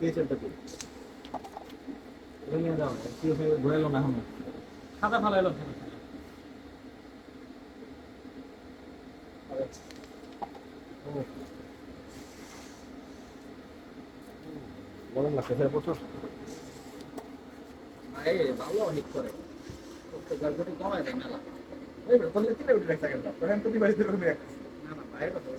পেয়েছেনটা কি নিয়ে যাও কি ঘুরে এলো না এখন খাতা ফালাইলো গরম লাগছে ফের প্রচুর। ভাই ভালো হিট করে গল্পটি কমায় মেলা। তিনটা উঠে গেল তখন এক না না কথা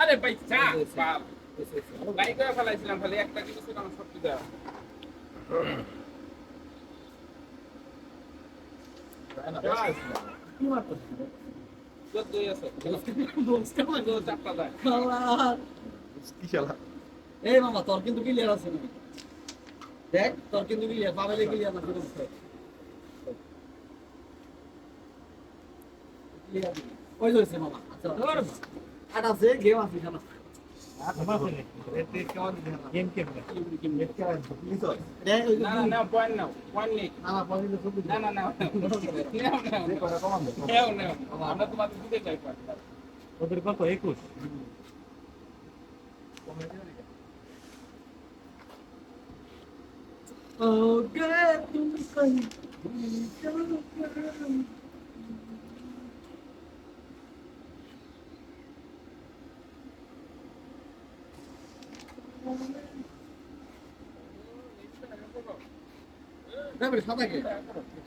আরে ভাই চা বাপ। গাড়ি করে ফেলাইছিলাম খালি একটা কিছু ছিল আমার এই মামা তোর কিন্তু ক্লিয়ার আছে না দেখ তোর কিন্তু ক্লিয়ার পাবেলে ক্লিয়ার না শুধু ক্লিয়ার ওই ধরেছে মামা আচ্ছা আট আছে গেম আছে খেলা গেম কেম দেখ ওই না না না পয়েন্ট নাও পয়েন্ট নেই না না পরে না না না নেও নেও যে করে কমান দে নেও নেও আমরা তোমাদের দিতে চাই পয়েন্ট ওদের কত 21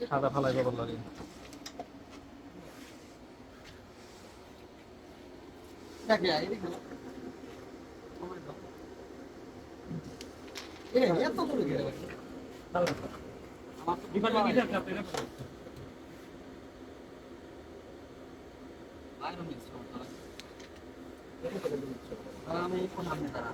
সাদা ফালাই বাবার লাগে এ এত দূরে গেলে আমি কোন নামে তারা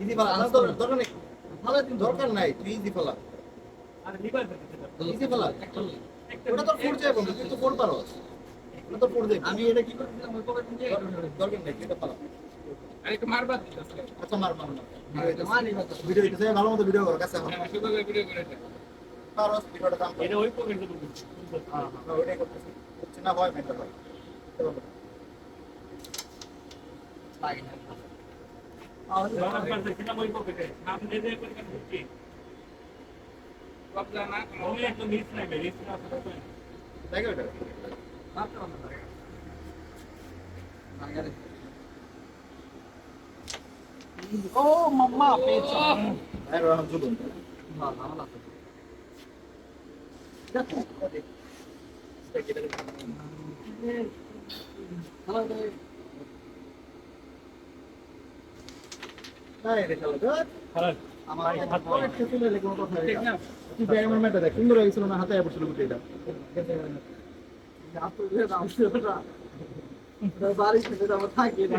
ইজি ফেলা আমার তো দরকার নেই ভালো দিন দরকার নাই তুই ইজি ফেলা ইজি ফেলা ওটা তোর ফোর যাবে তুই তো ফোর পারো। ওটা তোর ফোর আমি এটা কি করছিলাম ওই পকেট নিয়ে দরকার নেই এটা ফেলা আরে মারবা আচ্ছা ভিডিও ভালো মতো ভিডিও করো কাছে ভিডিও করে দেয় ভিডিওটা দাম এটা ওই পকেটে হ্যাঁ হ্যাঁ ওইটাই করতেছি। হচ্ছে না ভয় মেন্টাল লাগে না। ও মাম্মা পেয়েছ আরে জুলুম হ্যাঁ ভালো আছে দেখো হ্যালো নাই রে চলো গুড খারাপ আমার ভাই, হাত পরে খেতে লেগে কোনো কথা ঠিক না তুই ব্যায়ামের ম্যাটটা দেখ সুন্দর হয়ে গেছিল না হাতে পড়ছিল গুটি এটা বাড়ি থেকে আমার থাকি না।